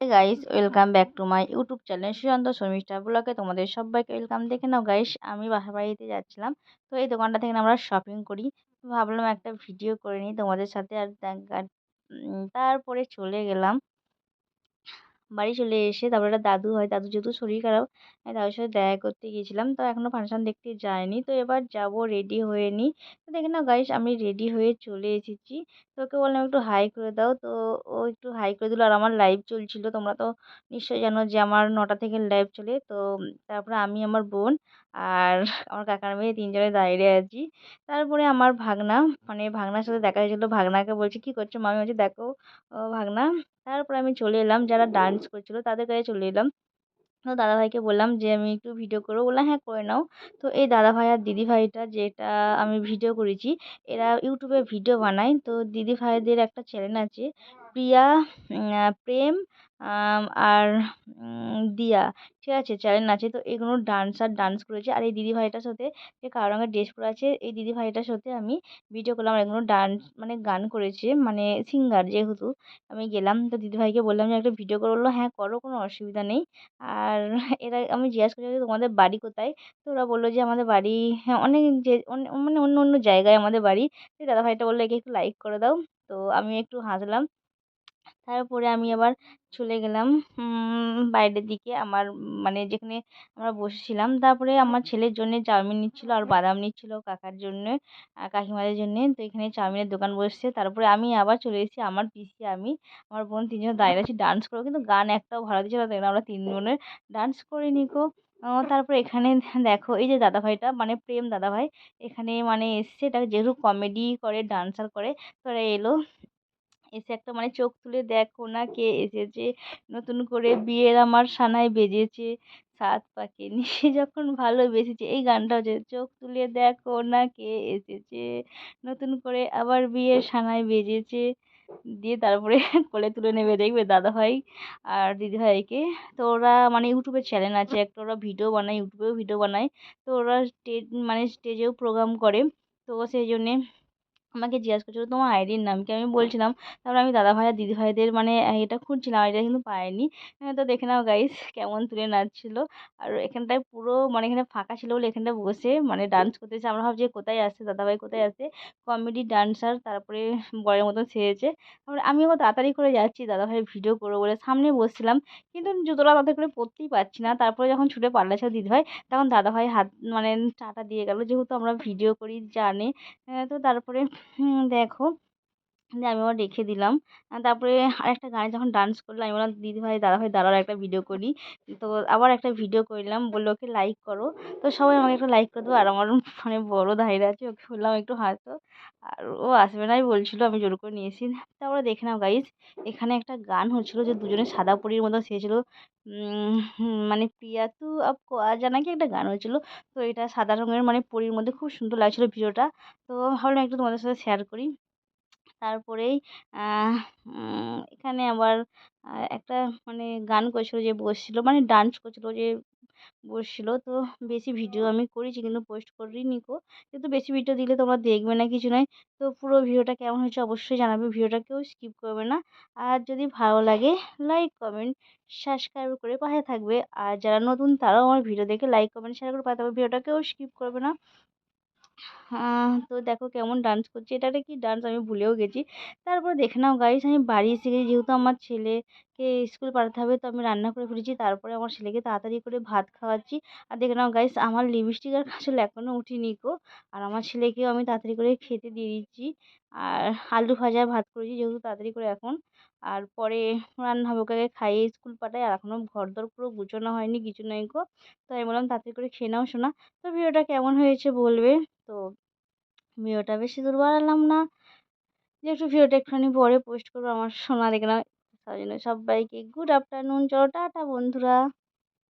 Guys welcome back to my YouTube channel Sushanta Sharmistha ব্লগে তোমাদের সবাইকে ওয়েলকাম দেখে নাও গাইস আমি বাসা বাড়িতে যাচ্ছিলাম। তো এই দোকানটা থেকে আমরা শপিং করি। ভাবলাম একটা ভিডিও করে নিই তোমাদের সাথে আর তারপরে চলে গেলাম। বাড়ি চলে এসে তারপরে একটা দাদু হয়, দাদু যেহেতু শরীর খারাপ, আমি দাদুর সাথে দেখা করতে গিয়েছিলাম। তো এখনও ফাংশন দেখতে যায়নি। তো এবার যাব রেডি হয়ে নিই তো দেখে নাও গাইস আমি রেডি হয়ে চলে এসেছি। তো ওকে বললাম, একটু হাই করে দাও। তো ও একটু হাই করে দিল। আর আমার লাইভ চলছিল। তোমরা তো নিশ্চয়ই জানো যে আমার নটা থেকে লাইভ চলে। তো তারপরে আমি, আমার বোন আর আমার কাকার মেয়ে তিনজনে দাঁড়িয়ে আছি। তারপরে আমার ভাগনা মানে ভাগনার সাথে দেখা হয়েছিলো। ভাগনাকে বলছি, কী করছ মামি? বলছি, দেখো ভাগনা। তারপরে আমি চলে এলাম, যারা ডান্স করছিল তাদের কাছে চলে এলাম। তো দাদাভাইকে বললাম যে, আমি একটু ভিডিও করব। বললাম হ্যাঁ করে নাও। তো এই দাদাভাই আর দিদিভাইটা যেটা আমি ভিডিও করেছি, এরা ইউটিউবে ভিডিও বানায়। তো দিদিভাইদের একটা চ্যানেল আছে প্রিয়া প্রেম আর দিয়া। ঠিক আছে চ্যানেল আছে তো এগুলো ডান্সার ডান্স করেছে। আর এই দিদিভাইটার সাথে যে কালো রঙের ড্রেস পরে আছে, এই দিদিভাইটার সাথে আমি ভিডিও করলাম। আর এগুলো ডান্স মানে গান করেছে মানে সিঙ্গার যেহেতু, আমি গেলাম। তো দিদিভাইকে বললাম যে একটা ভিডিও করে। বলল হ্যাঁ করো, কোনো অসুবিধা নেই। আর এরা, আমি জিজ্ঞাসা করছি তোমাদের বাড়ি কোথায়? তো ওরা বলল যে, আমাদের বাড়ি হ্যাঁ অনেক যে মানে অন্য অন্য জায়গায় আমাদের বাড়ি। দাদাভাইটা বলল, একে একটু লাইক করে দাও। তো আমি একটু হাসলাম। তারপরে আমি আবার চলে গেলাম বাইরের দিকে আমার মানে যেখানে আমরা বসেছিলাম। তারপরে আমার ছেলের জন্যে চাউমিন নিচ্ছিলো আর বাদাম নিচ্ছিলো কাকার জন্যে কাকিমাদের জন্যে। তো এখানে চাউমিনের দোকান বসছে। তারপরে আমি আবার চলে এসেছি। আমার পিসি, আমি, আমার বোন তিনজন দাঁড়িয়ে আছি ডান্স করব। কিন্তু গান একটাও ভালো দিচ্ছিল না। আমরা তিনজনের ডান্স করে নিকো তারপর এখানে দেখো, এই যে দাদাভাইটা মানে প্রেম দাদাভাই, এখানে মানে এসছে। এটা যেহেতু কমেডি করে ডান্সার করে, তো এলো। এসে একটা মানে চোখ তুলে দেখো না কে এসেছে? নতুন করে বিয়ের আমার সানাই বেজেছে, সাত পাকে। নিশে যখন ভালোবেসেছে, এই গানটা হচ্ছে, চোখ তুলে দেখো না কে এসেছে? নতুন করে আবার বিয়ের সানাই বেজেছে। দিয়ে তারপরে কোলে তুলে নেবে, দেখবে দাদাভাই আর দিদিভাইকে। তো ওরা মানে ইউটিউবে চ্যানেল আছে, একটা ওরা ভিডিও বানায়, ইউটিউবেও ভিডিও বানায়। তো ওরা স্টেজ মানে স্টেজেও প্রোগ্রাম করে। তো সেই জন্যে আমাকে জিজ্ঞাসা করছিল, তোমার আইডির নাম কি? আমি বলছিলাম, তারপর আমি দাদাভাই আর দিদিভাইদের মানে এটা খুঁজছিলাম আইডিটা কিন্তু পাইনি। তো দেখে নাও গাইস কেমন তুলে নাচছিলো। আর এখানটায় পুরো মানে এখানে ফাঁকা ছিল বলে এখানটায় বসে মানে ডান্স করতেছে। আমরা ভাবছি কোথায় আসছে দাদাভাই কোথায় আসছে কমেডি ডান্সার তারপরে বরের মতন সেজেছে। তারপরে আমিও তাড়াতাড়ি করে যাচ্ছি দাদাভাই ভিডিও করব বলে সামনে বসছিলাম। কিন্তু জুতোটা তাদের করে পরতেই পারছি না। তারপরে যখন ছুটে পাল্লাছিল দিদিভাই, তখন দাদাভাই হাত মানে টাটা দিয়ে গেল। যেহেতু আমরা ভিডিও করি, জানে। তো তারপরে দেখো। দিয়ে আমি আবার রেখে দিলাম। তারপরে আরেকটা গানে যখন ডান্স করল, আমি বললাম দিদিভাই দাদাভাই দাঁড়াও, একটা ভিডিও করি। তো আবার একটা ভিডিও করলাম, বলল, ওকে লাইক করো। তো সবাই আমাকে একটু লাইক করে দেবো আর আমার মানে বড়ো দাঁড়িয়ে আছে, ওকে বললাম, একটু হাসো। আর ও আসবে নাই বলছিলো, আমি জোর করে নিয়েছি। তারপরে দেখে নাও গাইজ এখানে একটা গান হচ্ছিল যে দুজনে সাদা পরীর মতো সেজেছিলো। মানে প্রিয়া তু আপ আজা নাকি একটা গান হয়েছিলো তো এটা সাদা রঙের মানে পরীর মধ্যে খুব সুন্দর লাগছিল ভিডিওটা। তো ভাবলাম একটু তোমাদের সাথে শেয়ার করি। তারপরেই এখানে আবার একটা মানে গান করছিল যে বসছিলো মানে ডান্স করছিল যে বসছিলো। তো বেশি ভিডিও আমি করেছি কিন্তু পোস্ট করিনি কো কিন্তু বেশি ভিডিও দিলে তোমরা দেখবে না, কিছু নয়। তো পুরো ভিডিওটা কেমন হয়েছে অবশ্যই জানাবে ভিডিওটা কেউ স্কিপ করবে না। আর যদি ভালো লাগে লাইক কমেন্ট সাবস্ক্রাইব করে পাশে থাকবে। আর যারা নতুন, তারাও আমার ভিডিও দেখে লাইক কমেন্ট শেয়ার করে পাশে থাকবে। ভিডিওটা কেউ স্কিপ করবে না। তো দেখো কেমন ডান্স করছে। এটা কী ডান্স আমি ভুলেও গেছি। তারপর দেখে নাও গাইস আমি বাড়ি এসে গেছি। যেহেতু আমার ছেলেকে স্কুল পাঠাতে হবে, তো আমি রান্না করে ফেলেছি। তারপরে আমার ছেলেকে তাড়াতাড়ি করে ভাত খাওয়াচ্ছি। আর দেখে নাও গাইস আমার লিপস্টিক আর কাজল এখনও উঠিনি কো আর আমার ছেলেকেও আমি তাড়াতাড়ি করে খেতে দিয়ে দিচ্ছি। আর আলু ভাজা ভাত করেছি, যেহেতু তাড়াতাড়ি করে এখন। আর পরে রান্না হবে ওকে খাইয়ে স্কুল পাঠাই আর এখনও ঘর দর পুরো গুছোনো হয়নি, কিছু নেই গো। তো আমি বললাম, তাড়াতাড়ি করে খেয়ে নাও শোনা তো ভিডিওটা কেমন হয়েছে বলবে? তো ভিডিওটা বেশি দূর বাড়ালাম না। যে একটু ভিডিওটা একটুখানি পরে পোস্ট করব, আমার সোনা দেখলাম তাই জন্য সবাইকে গুড আফটারনুন চলো, টাটা বন্ধুরা।